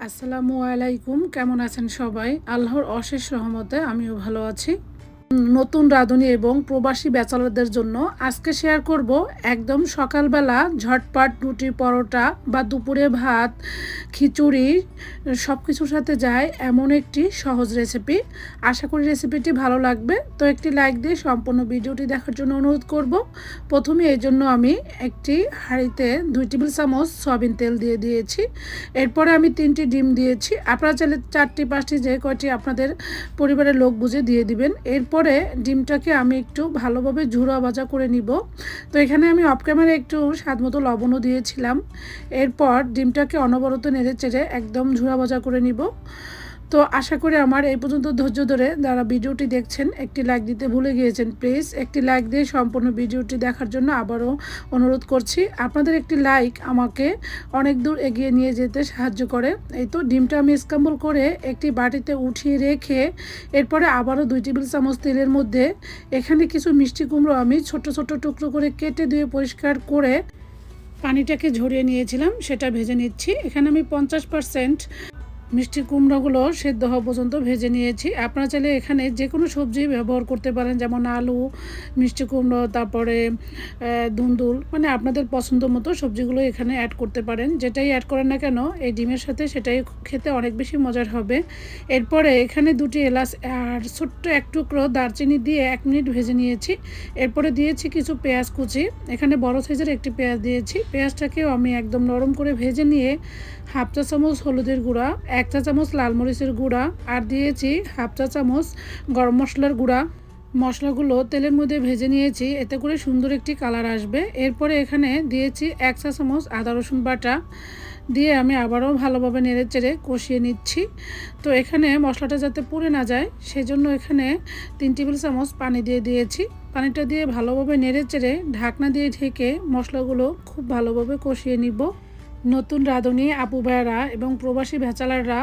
আসসালামু আলাইকুম কেমন আছেন সবাই? আল্লাহর অশেষ রহমতে আমিও ভালো আছি। নতুন রাঁধুনি এবং প্রবাসী ব্যাচেলরদের জন্য আজকে শেয়ার করব একদম সকালবেলা ঝটপাট রুটি পরোটা বা দুপুরে ভাত, খিচুড়ি সব কিছুর সাথে যায় এমন একটি সহজ রেসিপি আশা করি রেসিপিটি ভালো লাগবে। তো একটি লাইক দিয়ে সম্পূর্ণ ভিডিওটি দেখার জন্য অনুরোধ করব। প্রথমে এই জন্য আমি একটি হাঁড়িতে দুই টেবিল চামচ সয়াবিন তেল দিয়ে দিয়েছি। এরপরে আমি তিনটি ডিম দিয়েছি। আপনারা চাইলে চারটি, পাঁচটি, যে কয়টি আপনাদের পরিবারের লোক বুঝে দিয়ে দিবেন। এরপরে ডিমটাকে আমি একটু ভালোভাবে ঝুড়া ভাজা করে নিব। তো এখানে আমি অফ ক্যামেরা একটু স্বাদ মতো লবণও দিয়েছিলাম। এরপর ডিমটাকে অনবরত নেড়ে চেড়ে একদম ঝুরা ভাজা করে নিব। তো আশা করি আমার এই পর্যন্ত ধৈর্য ধরে যারা ভিডিওটি দেখছেন, একটি লাইক দিতে ভুলে গিয়েছেন প্লিজ একটি লাইক দিয়ে সম্পূর্ণ ভিডিওটি দেখার জন্য আবারও অনুরোধ করছি। আপনাদের একটি লাইক আমাকে অনেক দূর এগিয়ে নিয়ে যেতে সাহায্য করে। এই তো ডিমটা আমি স্ক্যাম্বল করে একটি বাটিতে উঠিয়ে রেখে এরপরে আবারও দুই টেবিল চামচ তেলের মধ্যে এখানে কিছু মিষ্টি কুমড়ো আমি ছোট ছোট টুকরো করে কেটে দিয়ে পরিষ্কার করে পানিটাকে ঝরিয়ে নিয়েছিলাম, সেটা ভেজে নিচ্ছি। এখানে আমি পঞ্চাশ পারসেন্ট মিষ্টি কুমড়োগুলো সেদ্ধ হওয়া পর্যন্ত ভেজে নিয়েছি। আপনারা চাইলে এখানে যে কোনো সবজি ব্যবহার করতে পারেন, যেমন আলু, মিষ্টি কুমড়ো, তারপরে দুন্দুল। মানে আপনাদের পছন্দ মতো সবজিগুলো এখানে অ্যাড করতে পারেন। যেটাই অ্যাড করেন না কেন, এই ডিমের সাথে সেটাই খেতে অনেক বেশি মজার হবে। এরপরে এখানে দুটি এলাচ আর ছোট্ট এক টুকরো দারচিনি দিয়ে এক মিনিট ভেজে নিয়েছি। এরপরে দিয়েছি কিছু পেঁয়াজ কুচি। এখানে বড় সাইজের একটি পেঁয়াজ দিয়েছি। পেঁয়াজটাকেও আমি একদম নরম করে ভেজে নিয়ে হাফ চা চামচ হলুদের গুঁড়া এক চা চামচ লাল মরিচের গুঁড়া আর দিয়েছি হাফ চা চামচ গরম মশলার গুঁড়া। মশলাগুলো তেলের মধ্যে ভেজে নিয়েছি, এতে করে সুন্দর একটি কালার আসবে। এরপরে এখানে দিয়েছি এক চা চামচ আদা রসুন বাটা। দিয়ে আমি আবারও ভালোভাবে নেড়ে চেড়ে কষিয়ে নিচ্ছি। তো এখানে মশলাটা যাতে পুড়ে না যায়, সেজন্য এখানে তিন টেবিল চামচ পানি দিয়ে দিয়েছি। পানিটা দিয়ে ভালোভাবে নেড়ে চেড়ে ঢাকনা দিয়ে ঢেকে মশলাগুলো খুব ভালোভাবে কষিয়ে নিব। নতুন রাঁধুনি, আপু ভাইয়ারা এবং প্রবাসী ভেচালাররা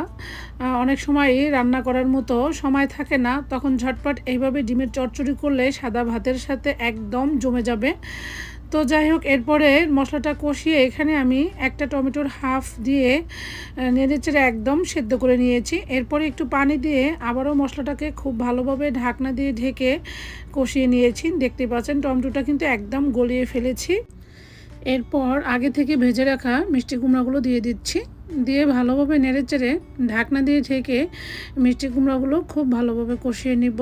অনেক সময়ই রান্না করার মতো সময় থাকে না। তখন ঝটপট এইভাবে ডিমের চচ্চড়ি করলে সাদা ভাতের সাথে একদম জমে যাবে। তো যাই হোক, এরপরে মশলাটা কষিয়ে এখানে আমি একটা টমেটোর হাফ দিয়ে নেড়ে চেড়ে একদম সেদ্ধ করে নিয়েছি। এরপরে একটু পানি দিয়ে আবারও মশলাটাকে খুব ভালোভাবে ঢাকনা দিয়ে ঢেকে কষিয়ে নিয়েছি। দেখতে পাচ্ছেন টমেটোটা কিন্তু একদম গলিয়ে ফেলেছি। এরপর আগে থেকে ভেজে রাখা মিষ্টি কুমড়াগুলো দিয়ে দিচ্ছি। দিয়ে ভালোভাবে নেড়ে চেড়ে ঢাকনা দিয়ে ঢেকে মিষ্টি কুমড়াগুলো খুব ভালোভাবে কষিয়ে নিব।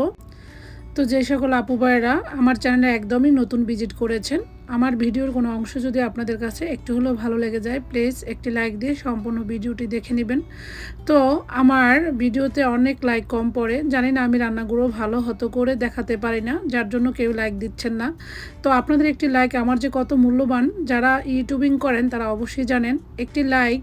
তো যে সকল আপু ভাইয়েরা আমার চ্যানেলে একদমই নতুন ভিজিট করেছেন আমার ভিডিওর কোনো অংশ যদি আপনাদের কাছে একটু হলেও ভালো লেগে যায় প্লিজ একটি লাইক দিয়ে সম্পূর্ণ ভিডিওটি দেখে নেবেন। তো আমার ভিডিওতে অনেক লাইক কম পড়ে। জানি না আমি রান্নাগুলো ভালো হতো করে দেখাতে পারি না, যার জন্য কেউ লাইক দিচ্ছেন না। তো আপনাদের একটি লাইক আমার যে কত মূল্যবান, যারা ইউটিউবিং করেন তারা অবশ্যই জানেন, একটি লাইক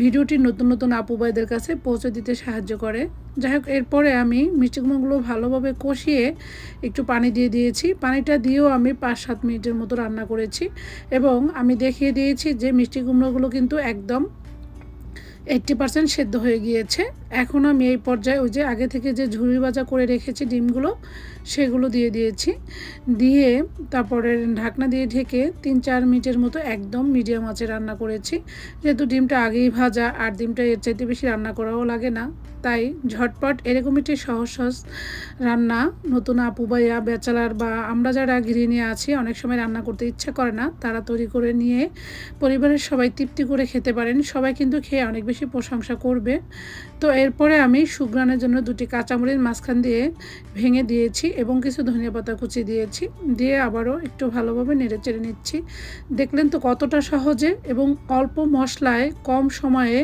ভিডিওটি নতুন নতুন আপু ভাইদের কাছে পৌঁছে দিতে সাহায্য করে। যাই হোক এরপরে আমি মিষ্টি কুমড়োগুলো ভালোভাবে কষিয়ে একটু পানি দিয়ে দিয়েছি। পানিটা দিয়েও আমি পাঁচ সাত মিনিটের মতো রান্না করেছি এবং আমি দেখিয়ে দিয়েছি যে মিষ্টি কুমড়োগুলো কিন্তু একদম এইট্টি পার্সেন্ট সেদ্ধ হয়ে গিয়েছে। এখন আমি এই পর্যায়ে ওই যে আগে থেকে যে ঝুড়ি ভাজা করে রেখেছি ডিমগুলো, সেগুলো দিয়ে দিয়েছি। দিয়ে তারপরে ঢাকনা দিয়ে ঢেকে তিন চার মিনিটের মতো একদম মিডিয়াম আঁচে রান্না করেছি। যেহেতু ডিমটা আগেই ভাজা, আর ডিমটা এর চাইতে বেশি রান্না করাও লাগে না, তাই ঝটপট এরকম একটি সহজ সহজ রান্না, নতুন আপু বাইয়া বেচালার বা আমরা যারা গৃহিণী আছি, অনেক সময় রান্না করতে ইচ্ছা করে না, তারা তৈরি করে নিয়ে পরিবারের সবাই তৃপ্তি করে খেতে পারেন। সবাই কিন্তু খেয়ে অনেক বেশি প্রশংসা করবে। তো এরপরে আমি সুগ্রানের জন্য দুটি কাঁচামরিচ মাঝখান দিয়ে ভেঙে দিয়েছি এবং কিছু ধনিয়া পাতা কুচি দিয়েছি। দিয়ে আবারও একটু ভালোভাবে নেড়ে চেড়ে নিচ্ছি। দেখলেন তো কতটা সহজে এবং অল্প মশলায় কম সময়ে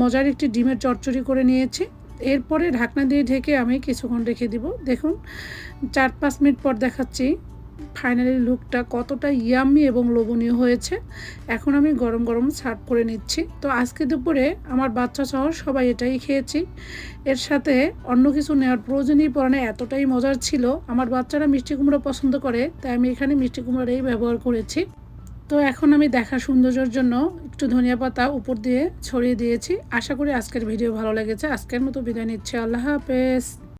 মজার একটি ডিমের চচ্চড়ি করে নিয়েছি। এরপরে ঢাকনা দিয়ে ঢেকে আমি কিছুক্ষণ রেখে দিব। দেখুন, চার পাঁচ মিনিট পর দেখাচ্ছি। ফাইনালি লুকটা কতটা ইয়ামি এবং লোভনীয় হয়েছে, এখন আমি গরম গরম সার্ভ করে নিচ্ছি। তো আজকে দুপুরে আমার বাচ্চা সহ সবাই এটাই খেয়েছি। এর সাথে অন্য কিছু নেওয়ার প্রয়োজনই না এতটাই মজার ছিল। আমার বাচ্চারা মিষ্টি কুমড়ো পছন্দ করে, তাই আমি এখানে মিষ্টি কুমড়োটাই ব্যবহার করেছি। তো এখন আমি দেখা সৌন্দর্যের জন্য একটু ধনিয়া পাতা উপর দিয়ে ছড়িয়ে দিয়েছি। আশা করি আজকের ভিডিও ভালো লেগেছে। আজকের মতো বিদায় নিচ্ছি। আল্লাহ হাফেজ।